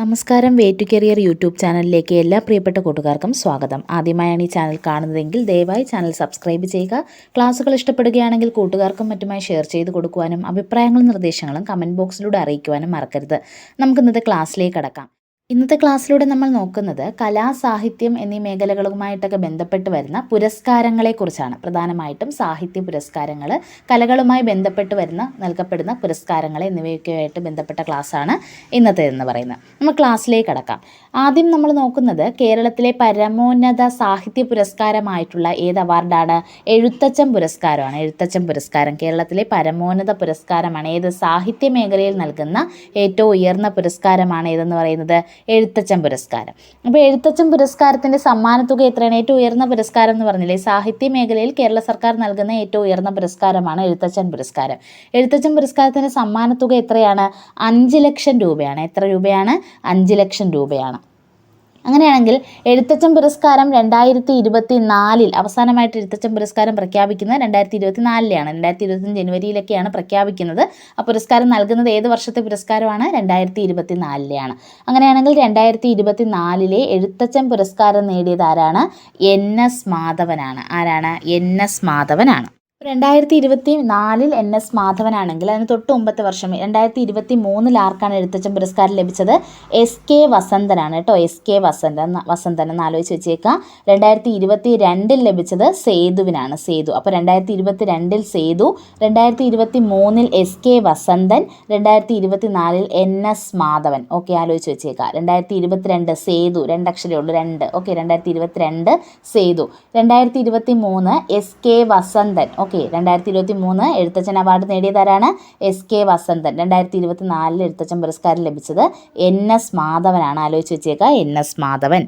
നമസ്കാരം way to career YouTube ചാനലിലേക്ക് എല്ലാ പ്രിയപ്പെട്ട കൂട്ടുകാർക്കും സ്വാഗതം. ആദ്യമായാണ് ഈ ചാനൽ കാണുന്നതെങ്കിൽ ദയവായി ചാനൽ സബ്സ്ക്രൈബ് ചെയ്യുക. ക്ലാസ്സുകൾ ഇഷ്ടപ്പെടുകയാണെങ്കിൽ കൂട്ടുകാർക്കും മറ്റുമായി ഷെയർ ചെയ്ത് കൊടുക്കുവാനും അഭിപ്രായങ്ങളും നിർദ്ദേശങ്ങളും കമന്റ് ബോക്സിലൂടെ അറിയിക്കുവാനും മറക്കരുത്. നമുക്ക് ഇന്നത്തെ ക്ലാസ്സിലേക്ക് കടക്കാം. ഇന്നത്തെ ക്ലാസ്സിലൂടെ നമ്മൾ നോക്കുന്നത് കലാ സാഹിത്യം എന്നീ മേഖലകളുമായിട്ടൊക്കെ ബന്ധപ്പെട്ട് വരുന്ന പുരസ്കാരങ്ങളെക്കുറിച്ചാണ് പ്രധാനമായിട്ടും സാഹിത്യ പുരസ്കാരങ്ങൾ കലകളുമായി ബന്ധപ്പെട്ട് വരുന്ന നൽകപ്പെടുന്ന പുരസ്കാരങ്ങൾ എന്നിവയൊക്കെയായിട്ട് ബന്ധപ്പെട്ട ക്ലാസ്സാണ് ഇന്നത്തെ എന്ന് പറയുന്നത്. നമ്മൾ ക്ലാസ്സിലേക്ക് കടക്കാം. ആദ്യം നമ്മൾ നോക്കുന്നത് കേരളത്തിലെ പരമോന്നത സാഹിത്യ പുരസ്കാരമായിട്ടുള്ള ഏത് അവാർഡാണ്? എഴുത്തച്ഛൻ പുരസ്കാരമാണ്. എഴുത്തച്ഛൻ പുരസ്കാരം. കേരളത്തിലെ പരമോന്നത പുരസ്കാരമാണ്. ഏത് സാഹിത്യ മേഖലയിൽ നൽകുന്ന ഏറ്റവും ഉയർന്ന പുരസ്കാരമാണ് ഏതെന്ന് പറയുന്നത്? എഴുത്തച്ഛൻ പുരസ്കാരം. അപ്പോൾ എഴുത്തച്ഛൻ പുരസ്കാരത്തിന്റെ സമ്മാനത്തുക എത്രയാണ്? ഏറ്റവും ഉയർന്ന പുരസ്കാരം എന്ന് പറഞ്ഞില്ലേ? സാഹിത്യ മേഖലയിൽ കേരള സർക്കാർ നൽകുന്ന ഏറ്റവും ഉയർന്ന പുരസ്കാരമാണ് എഴുത്തച്ഛൻ പുരസ്കാരം. എഴുത്തച്ഛൻ പുരസ്കാരത്തിന്റെ സമ്മാനത്തുക എത്രയാണ്? അഞ്ച് ലക്ഷം രൂപയാണ്. എത്ര രൂപയാണ്? അഞ്ച് ലക്ഷം രൂപയാണ്. അങ്ങനെയാണെങ്കിൽ എഴുത്തച്ഛൻ പുരസ്കാരം രണ്ടായിരത്തി ഇരുപത്തി നാലിൽ അവസാനമായിട്ട് എഴുത്തച്ഛൻ പുരസ്കാരം പ്രഖ്യാപിക്കുന്നത് രണ്ടായിരത്തി ഇരുപത്തി നാലിലാണ് രണ്ടായിരത്തി ഇരുപത്തി ജനുവരിയിലൊക്കെയാണ് പ്രഖ്യാപിക്കുന്നത്. ആ പുരസ്കാരം നൽകുന്നത് ഏത് വർഷത്തെ പുരസ്കാരമാണ്? രണ്ടായിരത്തി ഇരുപത്തി നാലിലെയാണ് അങ്ങനെയാണെങ്കിൽ രണ്ടായിരത്തി ഇരുപത്തി നാലിലെ എഴുത്തച്ഛൻ പുരസ്കാരം നേടിയത് ആരാണ്? എൻ എസ് മാധവനാണ്. ആരാണ്? എൻ എസ് മാധവനാണ്. രണ്ടായിരത്തി ഇരുപത്തി നാലിൽ എൻ എസ് മാധവനാണെങ്കിൽ അതിന് തൊട്ട് മുമ്പത്തെ വർഷം രണ്ടായിരത്തി ഇരുപത്തി മൂന്നിൽ ആർക്കാണ് എഴുത്തച്ഛൻ പുരസ്കാരം ലഭിച്ചത്? എസ് കെ വസന്തനാണ് കേട്ടോ. എസ് കെ വസന്തൻ വസന്തൻ എന്ന് ആലോചിച്ച് വെച്ചേക്കാം രണ്ടായിരത്തി ഇരുപത്തി രണ്ടിൽ ലഭിച്ചത് സേതുവിനാണ് സേതു. അപ്പോൾ രണ്ടായിരത്തി ഇരുപത്തി രണ്ടിൽ സേതു രണ്ടായിരത്തി ഇരുപത്തി മൂന്നിൽ എസ് കെ വസന്തൻ രണ്ടായിരത്തി ഇരുപത്തി നാലിൽ എൻ എസ് മാധവൻ. ഓക്കെ ആലോചിച്ച് വെച്ചേക്കാം രണ്ടായിരത്തി ഇരുപത്തിരണ്ട് സേതു രണ്ടക്ഷരേ ഉള്ളൂ രണ്ട്. ഓക്കെ രണ്ടായിരത്തി ഇരുപത്തിരണ്ട് സേതു. രണ്ടായിരത്തി ഇരുപത്തി മൂന്ന് എസ് കെ വസന്തൻ. ഓക്കെ രണ്ടായിരത്തി ഇരുപത്തി മൂന്ന് എഴുത്തച്ഛൻ അവാർഡ് നേടിയതാരാണ് എസ് കെ വസന്തൻ. രണ്ടായിരത്തി ഇരുപത്തി നാലിൽ എഴുത്തച്ഛൻ പുരസ്കാരം ലഭിച്ചത് എൻ എസ് മാധവനാണ്. ആലോചിച്ച് വെച്ചേക്കുക എൻ എസ് മാധവൻ.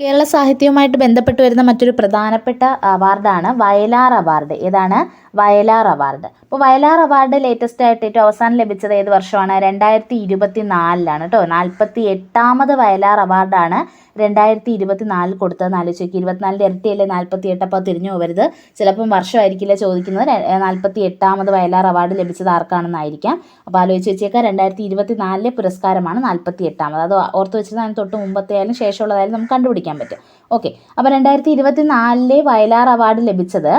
കേരള സാഹിത്യവുമായിട്ട് ബന്ധപ്പെട്ട് വരുന്ന മറ്റൊരു പ്രധാനപ്പെട്ട അവാർഡാണ് വയലാർ അവാർഡ്. ഏതാണ്? വയലാർ അവാർഡ്. അപ്പോൾ വയലാർ അവാർഡ് ലേറ്റസ്റ്റ് ആയിട്ട് ഏറ്റവും അവസാനം ലഭിച്ചത് ഏത് വർഷമാണ്? രണ്ടായിരത്തി ഇരുപത്തി നാലിലാണ് കേട്ടോ നാൽപ്പത്തി എട്ടാമത് വയലാർ അവാർഡാണ് രണ്ടായിരത്തി ഇരുപത്തി നാലിൽ കൊടുത്തതെന്ന് ആലോചിച്ച് നോക്കി ഇരുപത്തിനാലിന്റെ ഇരട്ടിയല്ലേ നാൽപ്പത്തി എട്ട് അപ്പോൾ തിരിഞ്ഞു പോകരുത്. ചിലപ്പം വർഷമായിരിക്കില്ല ചോദിക്കുന്നത്. നാൽപ്പത്തി എട്ടാമത് വയലാർ അവാർഡ് ലഭിച്ചത് ആർക്കാണെന്നായിരിക്കാം. അപ്പോൾ ആലോചിച്ച് വെച്ചേക്കാം. രണ്ടായിരത്തി ഇരുപത്തി നാലിലെ പുരസ്കാരമാണ് നാൽപ്പത്തി എട്ടാമത് അത് ഓർത്ത് വെച്ചിരുന്നാൽ തൊട്ട് മുമ്പത്തെ ആയാലും ശേഷമുള്ളതായാലും നമുക്ക് കണ്ടുപിടിക്കാൻ പറ്റും. ഓക്കെ അപ്പോൾ രണ്ടായിരത്തി ഇരുപത്തി നാലിലെ വയലാർ അവാർഡ് ലഭിച്ചത്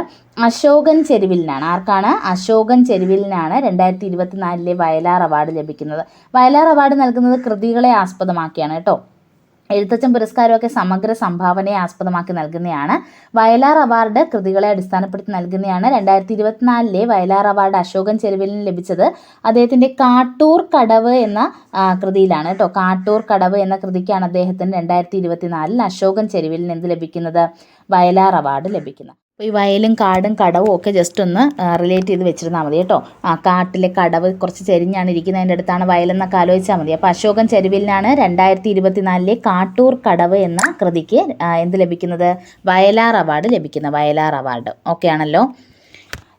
അശോകൻ ചെരുവിലിനാണ്. ആർക്കാണ്? അശോകൻ ചെരുവിലിനാണ് രണ്ടായിരത്തി ഇരുപത്തി നാലിലെ വയലാർ അവാർഡ് ലഭിക്കുന്നത്. വയലാർ അവാർഡ് നൽകുന്നത് കൃതികളെ ആസ്പദമാക്കിയാണ് കേട്ടോ. എഴുത്തച്ഛൻ പുരസ്കാരമൊക്കെ സമഗ്ര സംഭാവനയെ ആസ്പദമാക്കി നൽകുന്നതാണ് വയലാർ അവാർഡ് കൃതികളെ അടിസ്ഥാനപ്പെടുത്തി നൽകുന്നതാണ് രണ്ടായിരത്തി ഇരുപത്തിനാലിലെ വയലാർ അവാർഡ് അശോകൻ ചെരുവിലിന് ലഭിച്ചത് അദ്ദേഹത്തിന്റെ കാട്ടൂർ കടവ് എന്ന കൃതിയിലാണ് കേട്ടോ. കാട്ടൂർ കടവ് എന്ന കൃതിക്കാണ് അദ്ദേഹത്തിന് രണ്ടായിരത്തി ഇരുപത്തിനാലിൽ അശോകൻ ചെരുവിലിന് എന്ത് ലഭിക്കുന്നത്. വയലാർ അവാർഡ് ലഭിക്കുന്നത്. ഈ വയലും കാടും കടവും ഒക്കെ ജസ്റ്റ് ഒന്ന് റിലേറ്റ് ചെയ്ത് വെച്ചിരുന്നാൽ മതി കേട്ടോ. ആ കാട്ടിലെ കടവ് കുറച്ച് ചെരിഞ്ഞാണ് ഇരിക്കുന്നതിന്റെ അടുത്താണ് വയലെന്നൊക്കെ ആലോചിച്ചാൽ മതി. അപ്പോൾ അശോകൻ ചെരുവിലിനാണ് രണ്ടായിരത്തി ഇരുപത്തിനാലിലെ കാട്ടൂർ കടവ് എന്ന കൃതിക്ക് എന്ത് ലഭിക്കുന്നത്? വയലാർ അവാർഡ് ലഭിക്കുന്നത്. വയലാർ അവാർഡ്. ഓക്കെ ആണല്ലോ?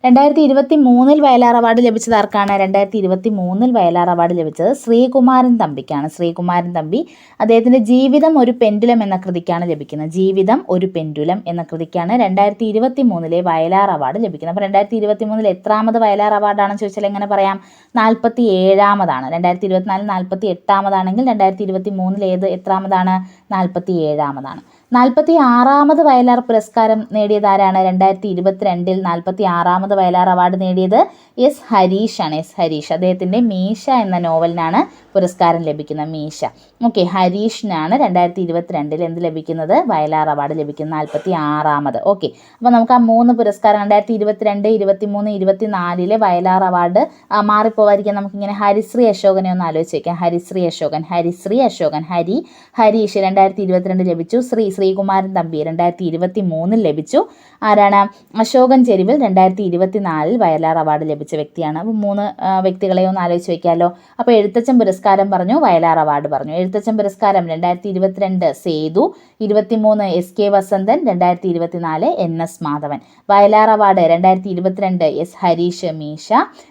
രണ്ടായിരത്തി ഇരുപത്തി മൂന്നിൽ വയലാർ അവാർഡ് ലഭിച്ചത് ആർക്കാണ്? രണ്ടായിരത്തി ഇരുപത്തി മൂന്നിൽ വയലാർ അവാർഡ് ലഭിച്ചത് ശ്രീകുമാരൻ തമ്പിക്കാണ്. ശ്രീകുമാരൻ തമ്പി അദ്ദേഹത്തിന്റെ ജീവിതം ഒരു പെൻഡുലം എന്ന കൃതിക്കാണ് ലഭിക്കുന്നത്. ജീവിതം ഒരു പെൻഡുലം എന്ന കൃതിക്കാണ് രണ്ടായിരത്തി ഇരുപത്തി മൂന്നിലെ വയലാർ അവാർഡ് ലഭിക്കുന്നത്. അപ്പോൾ രണ്ടായിരത്തി ഇരുപത്തി മൂന്നിൽ എത്രാമത് വയലാർ അവാർഡാണെന്ന് ചോദിച്ചാൽ എങ്ങനെ പറയാം? നാൽപ്പത്തി ഏഴാമതാണ് രണ്ടായിരത്തി ഇരുപത്തിനാലിൽ നാൽപ്പത്തി എട്ടാമതാണെങ്കിൽ രണ്ടായിരത്തി ഇരുപത്തി മൂന്നിൽ ഏത് എത്രാമതാണ്? നാൽപ്പത്തി ഏഴാമതാണ് നാൽപ്പത്തി ആറാമത് വയലാർ പുരസ്കാരം നേടിയതാരാണ് രണ്ടായിരത്തി ഇരുപത്തിരണ്ടിൽ നാൽപ്പത്തി ആറാമത് വയലാർ അവാർഡ് നേടിയത് എസ് ഹരീഷ് ആണ് എസ് ഹരീഷ് അദ്ദേഹത്തിന്റെ മീശ എന്ന നോവലിനാണ് പുരസ്കാരം ലഭിക്കുന്നത്. മീശ. ഓക്കെ ഹരീഷിനാണ് രണ്ടായിരത്തി ഇരുപത്തിരണ്ടിൽ എന്ത് ലഭിക്കുന്നത്? വയലാർ അവാർഡ് ലഭിക്കുന്നത്. നാൽപ്പത്തി ആറാമത് ഓക്കെ അപ്പോൾ നമുക്ക് ആ മൂന്ന് പുരസ്കാരം രണ്ടായിരത്തി ഇരുപത്തിരണ്ട് ഇരുപത്തി മൂന്ന് ഇരുപത്തി നാലിലെ വയലാർ അവാർഡ് മാറിപ്പോവാതിരിക്കാൻ നമുക്കിങ്ങനെ ഹരിശ്രീ അശോകനെ ഒന്ന് ആലോചിച്ച് വയ്ക്കാം ഹരിശ്രീ അശോകൻ ഹരിശ്രീ അശോകൻ ഹരി ഹരീഷ് രണ്ടായിരത്തി ഇരുപത്തിരണ്ട് ലഭിച്ചു ശ്രീ ശ്രീകുമാരൻ തമ്പി രണ്ടായിരത്തി ഇരുപത്തി മൂന്നിൽ ലഭിച്ചു. ആരാണ്? അശോകൻ ചെരുവിൽ രണ്ടായിരത്തി ഇരുപത്തി നാലിൽ വയലാർ അവാർഡ് ലഭിച്ച വ്യക്തിയാണ്. അപ്പോൾ മൂന്ന് വ്യക്തികളെ ഒന്ന് ആലോചിച്ച് വയ്ക്കാമല്ലോ അപ്പോൾ എഴുത്തച്ഛൻ പുരസ്കാരം പറഞ്ഞു വയലാർ അവാർഡ് പറഞ്ഞു. എഴുത്തച്ഛൻ പുരസ്കാരം രണ്ടായിരത്തി ഇരുപത്തിരണ്ട് സേതു ഇരുപത്തിമൂന്ന് എസ് കെ വസന്തൻ രണ്ടായിരത്തി ഇരുപത്തിനാല് N S Madhavan. Vayalar award രണ്ടായിരത്തി ഇരുപത്തിരണ്ട് എസ് ഹരീഷ് മീഷ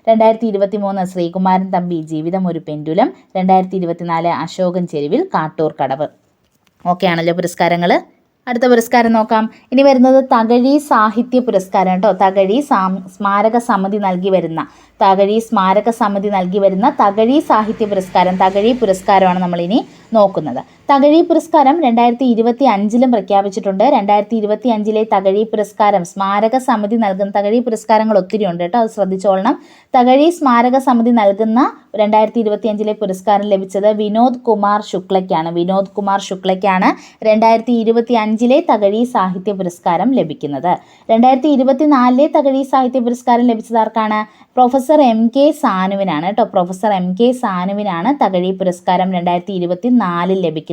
രണ്ടായിരത്തി ഇരുപത്തി മൂന്ന് ശ്രീകുമാരൻ തമ്പി ജീവിതം ഒരു പെൻഡുലം രണ്ടായിരത്തി ഇരുപത്തിനാല് അശോകൻ ചെരുവിൽ കാട്ടൂർ കടവ്. ഓക്കെ ആണല്ലോ പുരസ്കാരങ്ങൾ അടുത്ത പുരസ്കാരം നോക്കാം. ഇനി വരുന്നത് തകഴി സാഹിത്യ പുരസ്കാരം കേട്ടോ. തകഴി സ്മാരക സമിതി നൽകി വരുന്ന തകഴി സ്മാരക സമിതി നൽകി വരുന്ന തകഴി സാഹിത്യ പുരസ്കാരം തകഴി പുരസ്കാരമാണ് നമ്മളിനി നോക്കുന്നത്. തകഴി പുരസ്കാരം രണ്ടായിരത്തി ഇരുപത്തി അഞ്ചിലും പ്രഖ്യാപിച്ചിട്ടുണ്ട്. രണ്ടായിരത്തി ഇരുപത്തി അഞ്ചിലെ തകഴി പുരസ്കാരം സ്മാരക സമിതി നൽകുന്ന തകഴി പുരസ്കാരങ്ങൾ ഒത്തിരി ഉണ്ട് കേട്ടോ അത് ശ്രദ്ധിച്ചോളണം. തകഴി സ്മാരക സമിതി നൽകുന്ന രണ്ടായിരത്തി ഇരുപത്തി അഞ്ചിലെ പുരസ്കാരം ലഭിച്ചത് വിനോദ് കുമാർ ശുക്ലയ്ക്കാണ്. വിനോദ് കുമാർ ശുക്ലയ്ക്കാണ് രണ്ടായിരത്തി ഇരുപത്തി അഞ്ചിലെ തകഴി സാഹിത്യ പുരസ്കാരം ലഭിക്കുന്നത്. രണ്ടായിരത്തി ഇരുപത്തി നാലിലെ തകഴി സാഹിത്യ പുരസ്കാരം ലഭിച്ചത് ആർക്കാണ്? പ്രൊഫസർ എം കെ സാനുവിനാണ് കേട്ടോ പ്രൊഫസർ എം കെ സാനുവിനാണ് തകഴി പുരസ്കാരം രണ്ടായിരത്തി ഇരുപത്തി നാലിൽ ലഭിക്കുന്നത്.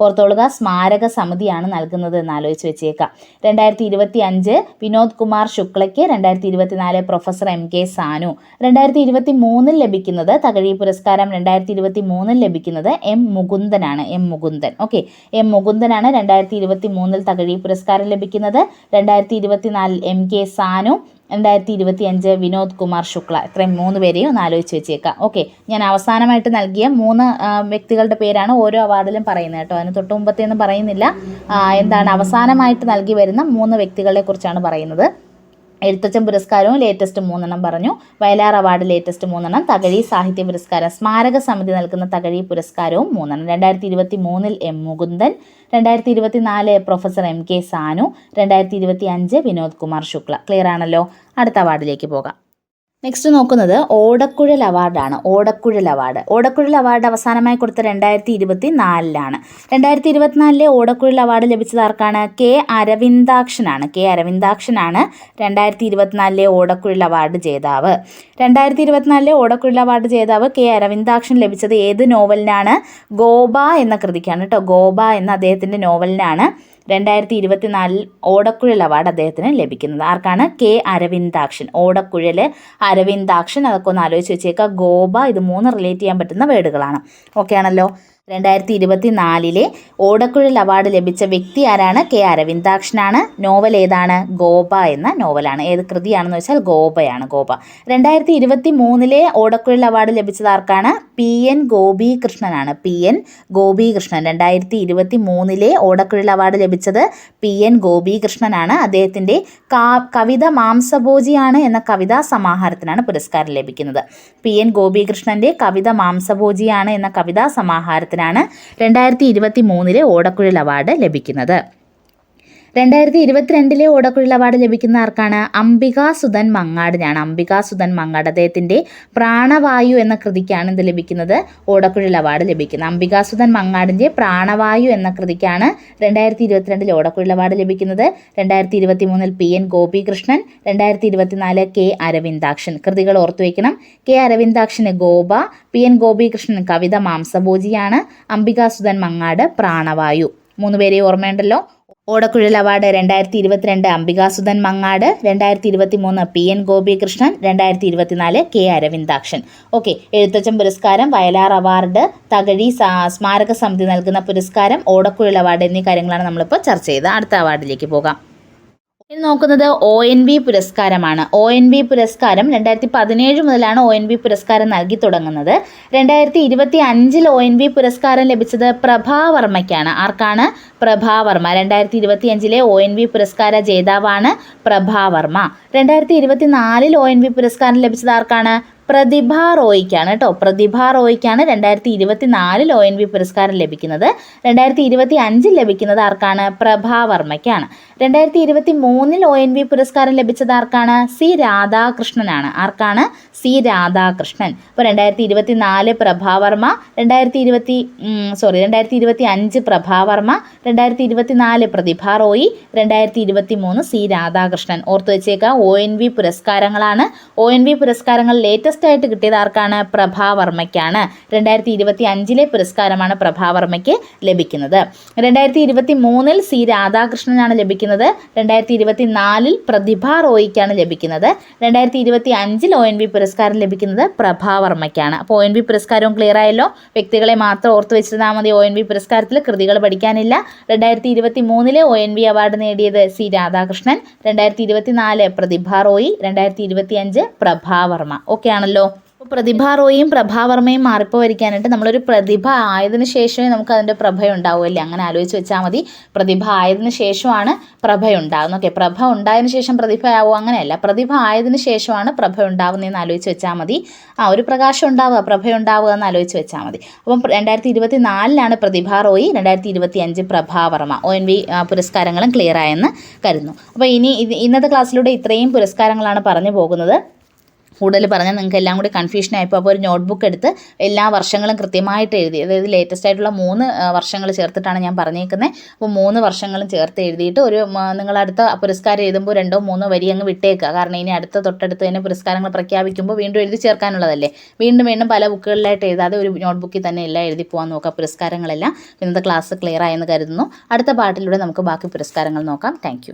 ഓർത്തോളുക സ്മാരക സമിതിയാണ് നൽകുന്നത് എന്ന് ആലോചിച്ച് വെച്ചേക്കാം. രണ്ടായിരത്തി ഇരുപത്തി അഞ്ച് വിനോദ് കുമാർ ശുക്ലയ്ക്ക് രണ്ടായിരത്തി ഇരുപത്തി നാല് പ്രൊഫസർ എം കെ സാനു. രണ്ടായിരത്തി ഇരുപത്തി മൂന്നിൽ ലഭിക്കുന്നത് തകഴി പുരസ്കാരം രണ്ടായിരത്തി ഇരുപത്തി മൂന്നിൽ ലഭിക്കുന്നത് എം മുകുന്ദനാണ്. എം മുകുന്ദൻ. ഓക്കെ. എം മുകുന്ദനാണ് രണ്ടായിരത്തി ഇരുപത്തി മൂന്നിൽ തകഴി പുരസ്കാരം ലഭിക്കുന്നത്. രണ്ടായിരത്തി ഇരുപത്തി നാലിൽ എം കെ സാനു. രണ്ടായിരത്തി ഇരുപത്തി അഞ്ച് വിനോദ് കുമാർ ശുക്ല. ഇത്രയും മൂന്ന് പേരെയും ഒന്ന് ആലോചിച്ച് വെച്ചേക്കാം. ഓക്കെ ഞാൻ അവസാനമായിട്ട് നൽകിയ മൂന്ന് വ്യക്തികളുടെ പേരാണ് ഓരോ അവാർഡിലും പറയുന്നത് കേട്ടോ. അതിന് തൊട്ട് മുമ്പത്തേന്നും പറയുന്നില്ല. എന്താണ് അവസാനമായിട്ട് നൽകി വരുന്ന മൂന്ന് വ്യക്തികളെ കുറിച്ചാണ് പറയുന്നത്. എഴുത്തച്ഛൻ പുരസ്കാരവും ലേറ്റസ്റ്റ് മൂന്നെണ്ണം പറഞ്ഞു. വയലാർ അവാർഡ് ലേറ്റസ്റ്റ് മൂന്നെണ്ണം തകഴി സാഹിത്യ പുരസ്കാരം സ്മാരക സമിതി നൽകുന്ന തകഴി പുരസ്കാരവും മൂന്നെണ്ണം. രണ്ടായിരത്തി ഇരുപത്തി മൂന്നിൽ എം മുകുന്ദൻ രണ്ടായിരത്തി ഇരുപത്തി നാല് പ്രൊഫസർ എം കെ സാനു രണ്ടായിരത്തി ഇരുപത്തി അഞ്ച് വിനോദ് കുമാർ ശുക്ല. ക്ലിയർ ആണല്ലോ? അടുത്ത അവാർഡിലേക്ക് പോകാം. നെക്സ്റ്റ് നോക്കുന്നത് ഓടക്കുഴൽ അവാർഡാണ് ഓടക്കുഴൽ അവാർഡ് ഓടക്കുഴൽ അവാർഡ് അവസാനമായി കൊടുത്ത രണ്ടായിരത്തി ഇരുപത്തി നാലിലാണ് രണ്ടായിരത്തി ഇരുപത്തിനാലിലെ ഓടക്കുഴൽ അവാർഡ് ലഭിച്ചത് ആർക്കാണ്? കെ അരവിന്ദാക്ഷനാണ്. കെ അരവിന്ദാക്ഷനാണ് രണ്ടായിരത്തി ഇരുപത്തിനാലിലെ ഓടക്കുഴൽ അവാർഡ് ജേതാവ്. രണ്ടായിരത്തി ഇരുപത്തിനാലിലെ ഓടക്കുഴൽ അവാർഡ് ജേതാവ് കെ അരവിന്ദാക്ഷൻ ലഭിച്ചത് ഏത് നോവലിനാണ് ഗോബ എന്ന കൃതിക്കാണ് കേട്ടോ ഗോബ എന്ന അദ്ദേഹത്തിന്റെ നോവലിനാണ് രണ്ടായിരത്തി ഇരുപത്തിനാലിൽ ഓടക്കുഴൽ അവാർഡ് അദ്ദേഹത്തിന് ലഭിക്കുന്നത്. ആർക്കാണ്? കെ അരവിന്ദാക്ഷൻ. ഓടക്കുഴൽ അരവിന്ദാക്ഷൻ അതൊക്കെ ഒന്ന് ആലോചിച്ച് വെച്ചേക്കുക ഗോപ ഇത് മൂന്ന് റിലേറ്റ് ചെയ്യാൻ പറ്റുന്ന വേർഡുകളാണ്. ഓക്കെ ആണല്ലോ? രണ്ടായിരത്തി ഇരുപത്തി നാലിലെ ഓടക്കുഴൽ അവാർഡ് ലഭിച്ച വ്യക്തി ആരാണ്? കെ അരവിന്ദാക്ഷനാണ്. നോവൽ ഏതാണ്? ഗോപ എന്ന നോവലാണ്. ഏത് കൃതിയാണെന്ന് വെച്ചാൽ ഗോപയാണ്. ഗോപ. രണ്ടായിരത്തി ഇരുപത്തി മൂന്നിലെ ഓടക്കുഴൽ അവാർഡ് ലഭിച്ചത് ആർക്കാണ്? P N ഗോപികൃഷ്ണനാണ്. P N Gopikrishnan. രണ്ടായിരത്തി ഇരുപത്തി മൂന്നിലെ ഓടക്കുഴൽ അവാർഡ് ലഭിച്ചത് പി എൻ ഗോപികൃഷ്ണനാണ്. അദ്ദേഹത്തിന്റെ കവിത മാംസഭോജിയാണ് എന്ന കവിതാ സമാഹാരത്തിനാണ് പുരസ്കാരം ലഭിക്കുന്നത്. പി എൻ ഗോപികൃഷ്ണന്റെ കവിത മാംസഭോജിയാണ് എന്ന കവിതാ സമാഹാരത്തിനാണ് രണ്ടായിരത്തി ഇരുപത്തി മൂന്നിലെ ഓടക്കുഴൽ അവാർഡ് ലഭിക്കുന്നത്. രണ്ടായിരത്തി ഇരുപത്തിരണ്ടിലെ ഓടക്കുഴൽ അവാർഡ് ലഭിക്കുന്ന ആർക്കാണ്? അംബിക സുധൻ മങ്ങാടിനാണ്. അംബിക സുധൻ മങ്ങാട് അദ്ദേഹത്തിന്റെ പ്രാണവായു എന്ന കൃതിക്കാണ് ഇത് ലഭിക്കുന്നത്. ഓടക്കുഴൽ അവാർഡ് ലഭിക്കുന്നത്. അംബിക സുധൻ മങ്ങാടിന്റെ പ്രാണവായു എന്ന കൃതിക്കാണ് രണ്ടായിരത്തി ഇരുപത്തിരണ്ടിൽ ഓടക്കുഴൽ അവാർഡ് ലഭിക്കുന്നത്. രണ്ടായിരത്തി ഇരുപത്തി മൂന്നിൽ പി എൻ ഗോപികൃഷ്ണൻ രണ്ടായിരത്തി ഇരുപത്തിനാല് കെ അരവിന്ദാക്ഷൻ. കൃതികൾ ഓർത്തുവയ്ക്കണം കെ അരവിന്ദാക്ഷന് ഗോപ പി എൻ ഗോപികൃഷ്ണൻ കവിത മാംസഭോജിയാണ്. അംബിക സുധൻ മങ്ങാട് പ്രാണവായു. മൂന്നുപേരെ ഓർമ്മയുണ്ടല്ലോ. ഓടക്കുഴൽ അവാർഡ് രണ്ടായിരത്തി ഇരുപത്തിരണ്ട് അംബികാസുധൻ മങ്ങാട് രണ്ടായിരത്തി ഇരുപത്തി മൂന്ന് പി എൻ ഗോപികൃഷ്ണൻ രണ്ടായിരത്തി ഇരുപത്തിനാല് കെ അരവിന്ദാക്ഷൻ. ഓക്കെ എഴുത്തച്ഛൻ പുരസ്കാരം വയലാർ അവാർഡ് തകഴി സ്മാരക സമിതി നൽകുന്ന പുരസ്കാരം ഓടക്കുഴൽ അവാർഡ് എന്നീ കാര്യങ്ങളാണ് നമ്മളിപ്പോൾ ചർച്ച ചെയ്തത്. അടുത്ത അവാർഡിലേക്ക് പോകാം. ഇനി നോക്കുന്നത് ഒ എൻ വി പുരസ്കാരമാണ്. ഒ എൻ വി പുരസ്കാരം രണ്ടായിരത്തി പതിനേഴ് മുതലാണ് ഒ എൻ വി പുരസ്കാരം നൽകി തുടങ്ങുന്നത്. രണ്ടായിരത്തി ഇരുപത്തി അഞ്ചിൽ ഒ എൻ വി പുരസ്കാരം ലഭിച്ചത് പ്രഭാവർമ്മയ്ക്കാണ് ആർക്കാണ്? പ്രഭാവർമ്മ രണ്ടായിരത്തി ഇരുപത്തി അഞ്ചിലെ ഒ എൻ വി പുരസ്കാര ജേതാവാണ് പ്രഭാവർമ്മ രണ്ടായിരത്തി ഇരുപത്തി നാലിൽ ഒ എൻ വി പുരസ്കാരം ലഭിച്ചത് ആർക്കാണ്? പ്രതിഭ റോയ്ക്കാണ് കേട്ടോ. പ്രതിഭ റോയ്ക്കാണ് രണ്ടായിരത്തി ഇരുപത്തി നാലിൽ ഒ എൻ വി പുരസ്കാരം ലഭിക്കുന്നത്. രണ്ടായിരത്തി ഇരുപത്തി അഞ്ചിൽ ലഭിക്കുന്നത് ആർക്കാണ്? പ്രഭാവർമ്മയ്ക്കാണ് രണ്ടായിരത്തി ഇരുപത്തി മൂന്നിൽ ഒ എൻ വി പുരസ്കാരം ലഭിച്ചത് ആർക്കാണ്? സി രാധാകൃഷ്ണനാണ്. ആർക്കാണ്? സി രാധാകൃഷ്ണൻ. അപ്പോൾ രണ്ടായിരത്തി ഇരുപത്തി നാല് പ്രഭാവർമ്മ രണ്ടായിരത്തി ഇരുപത്തി സോറി രണ്ടായിരത്തി ഇരുപത്തി അഞ്ച് പ്രഭാവർമ്മ രണ്ടായിരത്തി ഇരുപത്തി നാല് പ്രതിഭ റോയി രണ്ടായിരത്തി ഇരുപത്തി മൂന്ന് സി രാധാകൃഷ്ണൻ. ഓർത്തു വെച്ചേക്കാം ഒ എൻ വി പുരസ്കാരങ്ങളാണ്. ഒ എൻ വി പുരസ്കാരങ്ങൾ ലേറ്റസ്റ്റ് ആയിട്ട് കിട്ടിയത് ആർക്കാണ്? പ്രഭാവർമ്മയ്ക്കാണ് രണ്ടായിരത്തി ഇരുപത്തി അഞ്ചിലെ പുരസ്കാരമാണ് പ്രഭാവർമ്മയ്ക്ക് ലഭിക്കുന്നത്. രണ്ടായിരത്തി ഇരുപത്തി മൂന്നിൽ സി രാധാകൃഷ്ണനാണ് ലഭിക്കുന്നത്. രണ്ടായിരത്തി ഇരുപത്തി നാലിൽ പ്രതിഭ റോയിക്കാണ് ലഭിക്കുന്നത്. രണ്ടായിരത്തി ഇരുപത്തി അഞ്ചിൽ ഒ എൻ വി പുരസ്കാരം ലഭിക്കുന്നത് പ്രഭാവർമ്മയ്ക്കാണ് അപ്പോൾ ഒ എൻ വി പുരസ്കാരവും ക്ലിയർ ആയല്ലോ. വ്യക്തികളെ മാത്രം ഓർത്ത് വെച്ചിരുന്നാൽ മതി ഒ എൻ വി പുരസ്കാരത്തിൽ കൃതികൾ പഠിക്കാനില്ല. രണ്ടായിരത്തി ഇരുപത്തി മൂന്നിലെ ഒ എൻ വി അവാർഡ് നേടിയത് സി രാധാകൃഷ്ണൻ. രണ്ടായിരത്തി ഇരുപത്തി നാല് പ്രതിഭ റോയി. രണ്ടായിരത്തി ഇരുപത്തി അഞ്ച് പ്രഭാവർമ്മ ഓക്കെ ആണല്ലോ. അപ്പോൾ പ്രതിഭ റോയും പ്രഭാവർമ്മയും മാറിപ്പോയിരിക്കാനായിട്ട് നമ്മളൊരു പ്രതിഭ ആയതിനു ശേഷമേ നമുക്ക് അതിന്റെ പ്രഭ ഉണ്ടാവുമല്ലേ അങ്ങനെ ആലോചിച്ച് വെച്ചാൽ മതി. പ്രതിഭ ആയതിനു ശേഷമാണ് പ്രഭ ഉണ്ടാകുന്നത് ഓക്കെ പ്രഭ ഉണ്ടായതിനു ശേഷം പ്രതിഭയാവും? അങ്ങനെയല്ല. പ്രതിഭ ആയതിനു ശേഷമാണ് പ്രഭ ഉണ്ടാവുന്നതെന്ന് ആലോചിച്ച് വെച്ചാൽ മതി. ആ ഒരു പ്രകാശം ഉണ്ടാവുക പ്രഭ ഉണ്ടാവുക എന്ന് ആലോചിച്ച് വെച്ചാൽ മതി. അപ്പം രണ്ടായിരത്തി ഇരുപത്തി നാലിലാണ് പ്രതിഭ റോയി രണ്ടായിരത്തി ഇരുപത്തി അഞ്ച് പ്രഭാവർമ്മ ഒ എൻ വി പുരസ്കാരങ്ങളും ക്ലിയർ ആയെന്ന് കരുതുന്നു. അപ്പോൾ ഇനി ഇന്നത്തെ ക്ലാസ്സിലൂടെ ഇത്രയും പുരസ്കാരങ്ങളാണ് പറഞ്ഞു പോകുന്നത്. കൂടുതൽ പറഞ്ഞാൽ നിങ്ങൾക്ക് എല്ലാം കൂടി കൺഫ്യൂഷൻ ആയപ്പോൾ അപ്പോൾ ഒരു നോട്ട്ബുക്ക് എടുത്ത് എല്ലാ വർഷങ്ങളും കൃത്യമായിട്ട് എഴുതി അതായത് ലേറ്റസ്റ്റ് ആയിട്ടുള്ള മൂന്ന് വർഷങ്ങൾ ചേർത്തിട്ടാണ് ഞാൻ പറഞ്ഞേക്കുന്നത് അപ്പോൾ മൂന്ന് വർഷങ്ങളും ചേർത്ത് എഴുതിയിട്ട് ഒരു നിങ്ങൾ അടുത്ത പുരസ്കാരം എഴുതുമ്പോൾ രണ്ടോ മൂന്നോ വരി അങ്ങ് വിട്ടേക്കുക. കാരണം ഇനി അടുത്ത തൊട്ടടുത്ത് തന്നെ പുരസ്കാരങ്ങൾ പ്രഖ്യാപിക്കുമ്പോൾ വീണ്ടും എഴുതി ചേർക്കാനുള്ളതല്ലേ. വീണ്ടും വീണ്ടും പല ബുക്കുകളിലായിട്ട് എഴുതാതെ ഒരു നോട്ട്ബുക്കിൽ തന്നെ എല്ലാം എഴുതി പോകാൻ നോക്കുക പുരസ്കാരങ്ങളെല്ലാം. ഇന്നത്തെ ക്ലാസ് ക്ലിയർ ആയെന്ന് കരുതുന്നു. അടുത്ത പാട്ടിലൂടെ നമുക്ക് ബാക്കി പുരസ്കാരങ്ങൾ നോക്കാം. താങ്ക്